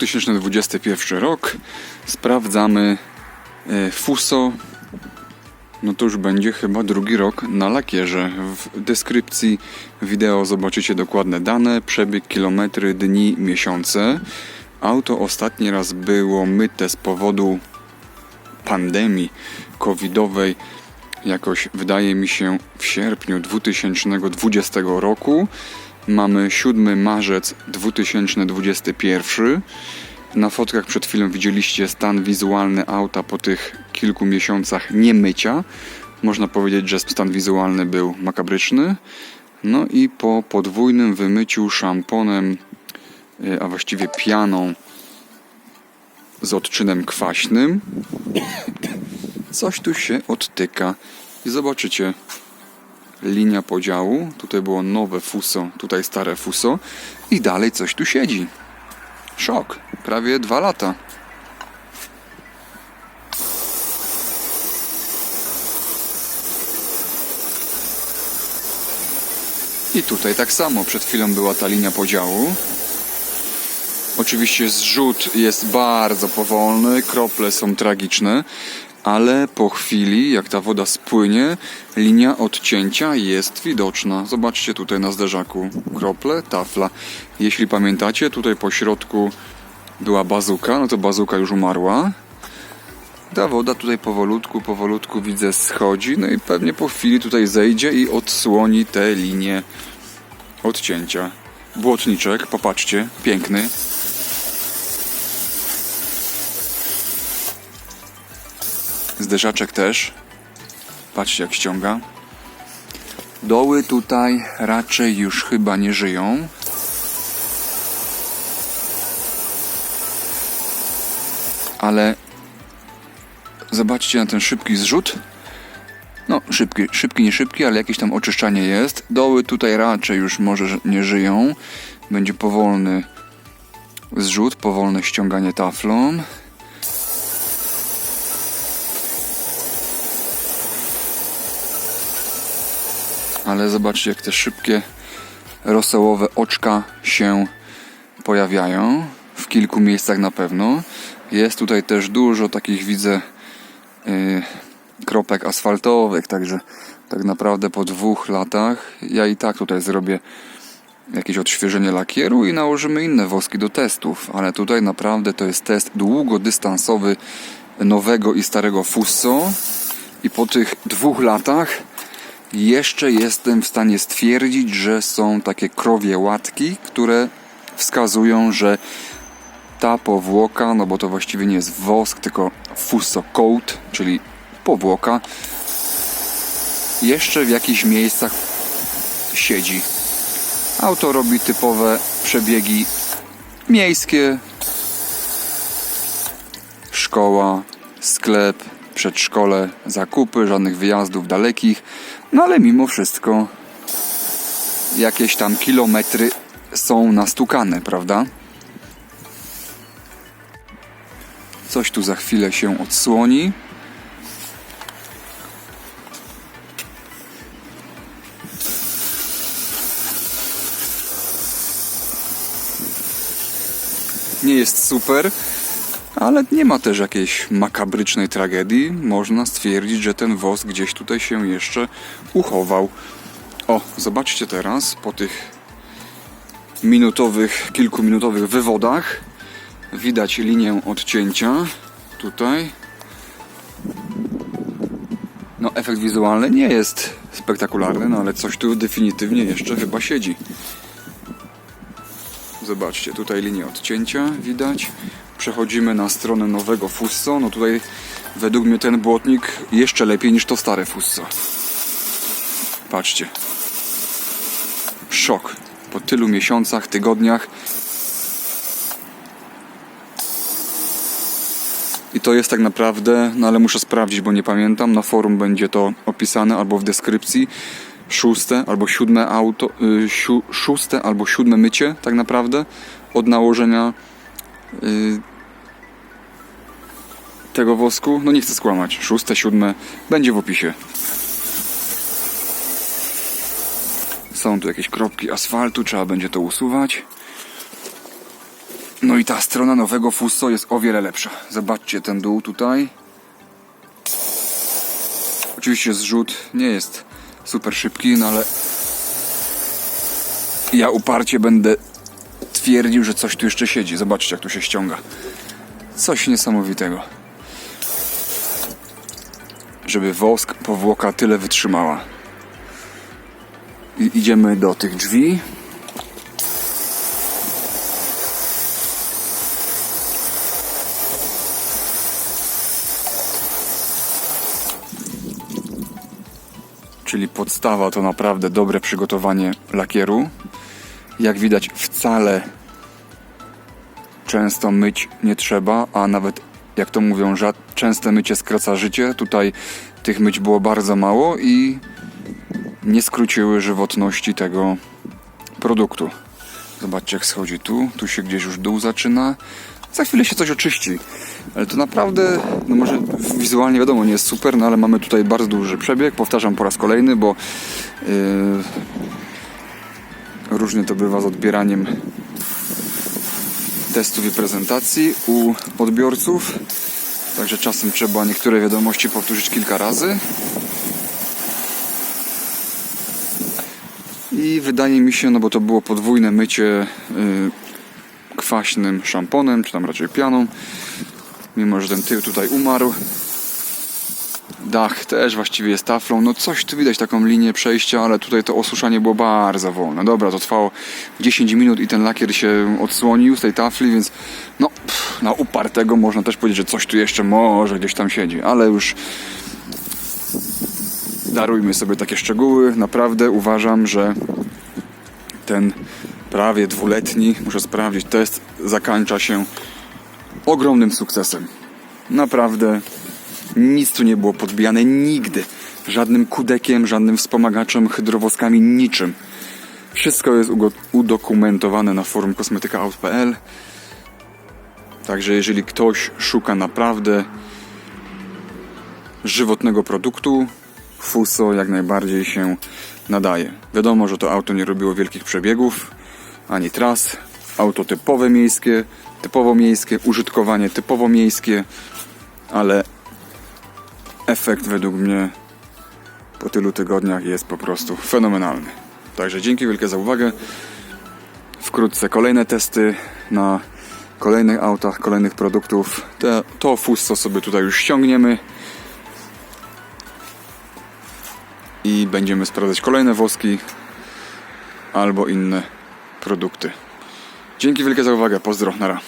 2021 rok. Sprawdzamy e, Fuso. No to już będzie chyba drugi rok na lakierze. W deskrypcji wideo zobaczycie dokładne dane, przebieg, kilometry, dni, miesiące. Auto ostatni raz było myte z powodu pandemii covidowej jakoś wydaje mi się w sierpniu 2020 roku. Mamy 7 marzec 2021. Na fotkach przed chwilą widzieliście stan wizualny auta po tych kilku miesiącach niemycia. Można powiedzieć, że stan wizualny był makabryczny. No i po podwójnym wymyciu szamponem, y, a właściwie pianą z odczynem kwaśnym, coś tu się odtyka. I zobaczycie, linia podziału. Tutaj było nowe fuso, tutaj stare fuso. I dalej coś tu siedzi. Szok. Prawie dwa lata. I tutaj tak samo. Przed chwilą była ta linia podziału. Oczywiście zrzut jest bardzo powolny, krople są tragiczne, ale po chwili, jak ta woda spłynie, linia odcięcia jest widoczna. Zobaczcie tutaj na zderzaku. Krople, tafla. Jeśli pamiętacie, tutaj po środku była bazuka, no to bazuka już umarła. Ta woda tutaj powolutku, powolutku widzę schodzi, no i pewnie po chwili tutaj zejdzie i odsłoni te linie odcięcia. Błotniczek, popatrzcie, piękny, Zderzaczek też. Patrzcie jak ściąga. Doły tutaj raczej już chyba nie żyją. Ale zobaczcie na ten szybki zrzut. No, szybki, szybki, nie szybki, ale jakieś tam oczyszczanie jest. Doły tutaj raczej już może nie żyją. Będzie powolny zrzut, powolne ściąganie taflą. Ale zobaczcie jak te szybkie rosołowe oczka się pojawiają. W kilku miejscach na pewno. Jest tutaj też dużo takich widzę yy, kropek asfaltowych, także tak naprawdę po dwóch latach ja i tak tutaj zrobię jakieś odświeżenie lakieru i nałożymy inne woski do testów, ale tutaj naprawdę to jest test długodystansowy nowego i starego Fusso. I po tych dwóch latach jeszcze jestem w stanie stwierdzić, że są takie krowie łatki, które wskazują, że ta powłoka, no bo to właściwie nie jest wosk, tylko fuso coat, czyli powłoka, jeszcze w jakichś miejscach siedzi. Auto robi typowe przebiegi miejskie, szkoła, sklep, przedszkole, zakupy, żadnych wyjazdów dalekich. No ale mimo wszystko jakieś tam kilometry są nastukane, prawda? Coś tu za chwilę się odsłoni. Nie jest super, ale nie ma też jakiejś makabrycznej tragedii. Można stwierdzić, że ten wosk gdzieś tutaj się jeszcze uchował. O, zobaczcie teraz po tych minutowych, kilkuminutowych wywodach widać linię odcięcia tutaj. No, efekt wizualny nie jest spektakularny, no ale coś tu definitywnie jeszcze chyba siedzi. Zobaczcie, tutaj linię odcięcia widać. Przechodzimy na stronę nowego Fusso. No tutaj według mnie ten błotnik jeszcze lepiej niż to stare Fusso. Patrzcie. Szok. Po tylu miesiącach, tygodniach. I to jest tak naprawdę, no ale muszę sprawdzić, bo nie pamiętam. Na forum będzie to opisane albo w deskrypcji. Szóste albo siódme auto, y, siu, szóste albo siódme mycie, tak naprawdę, od nałożenia y, tego wosku. No nie chcę skłamać. Szóste, siódme będzie w opisie. Są tu jakieś kropki asfaltu, trzeba będzie to usuwać. No i ta strona nowego Fuso jest o wiele lepsza. Zobaczcie ten dół tutaj. Oczywiście zrzut nie jest super szybki, no ale ja uparcie będę twierdził, że coś tu jeszcze siedzi. Zobaczcie, jak tu się ściąga. Coś niesamowitego. Żeby wosk powłoka tyle wytrzymała. I idziemy do tych drzwi. Czyli podstawa to naprawdę dobre przygotowanie lakieru. Jak widać, wcale często myć nie trzeba, a nawet jak to mówią, że częste mycie skraca życie. Tutaj tych myć było bardzo mało i nie skróciły żywotności tego produktu. Zobaczcie, jak schodzi tu. Tu się gdzieś już dół zaczyna. Za chwilę się coś oczyści. Ale to naprawdę, no może wizualnie wiadomo, nie jest super, no ale mamy tutaj bardzo duży przebieg. Powtarzam po raz kolejny, bo yy, różnie to bywa z odbieraniem testów i prezentacji u odbiorców. Także czasem trzeba niektóre wiadomości powtórzyć kilka razy. I wydaje mi się, no bo to było podwójne mycie y, kwaśnym szamponem, czy tam raczej pianą. Mimo, że ten tył tutaj umarł. Dach też właściwie jest taflą. No coś tu widać taką linię przejścia, ale tutaj to osuszanie było bardzo wolne. Dobra, to trwało 10 minut i ten lakier się odsłonił z tej tafli, więc no pff, na upartego można też powiedzieć, że coś tu jeszcze może gdzieś tam siedzi, ale już darujmy sobie takie szczegóły. Naprawdę uważam, że ten prawie dwuletni, muszę sprawdzić, test zakończa się ogromnym sukcesem. Naprawdę nic tu nie było podbijane nigdy. Żadnym kudekiem, żadnym wspomagaczem, hydrowoskami, niczym. Wszystko jest udokumentowane na forum kosmetykaaut.pl. Także jeżeli ktoś szuka naprawdę żywotnego produktu, Fuso jak najbardziej się nadaje. Wiadomo, że to auto nie robiło wielkich przebiegów ani tras. Auto typowe miejskie, typowo miejskie, użytkowanie typowo miejskie, ale efekt według mnie po tylu tygodniach jest po prostu fenomenalny. Także dzięki wielkie za uwagę. Wkrótce kolejne testy na kolejnych autach, kolejnych produktów. Te, to Fusso sobie tutaj już ściągniemy. i będziemy sprawdzać kolejne woski albo inne produkty. Dzięki wielkie za uwagę, pozdro, nara.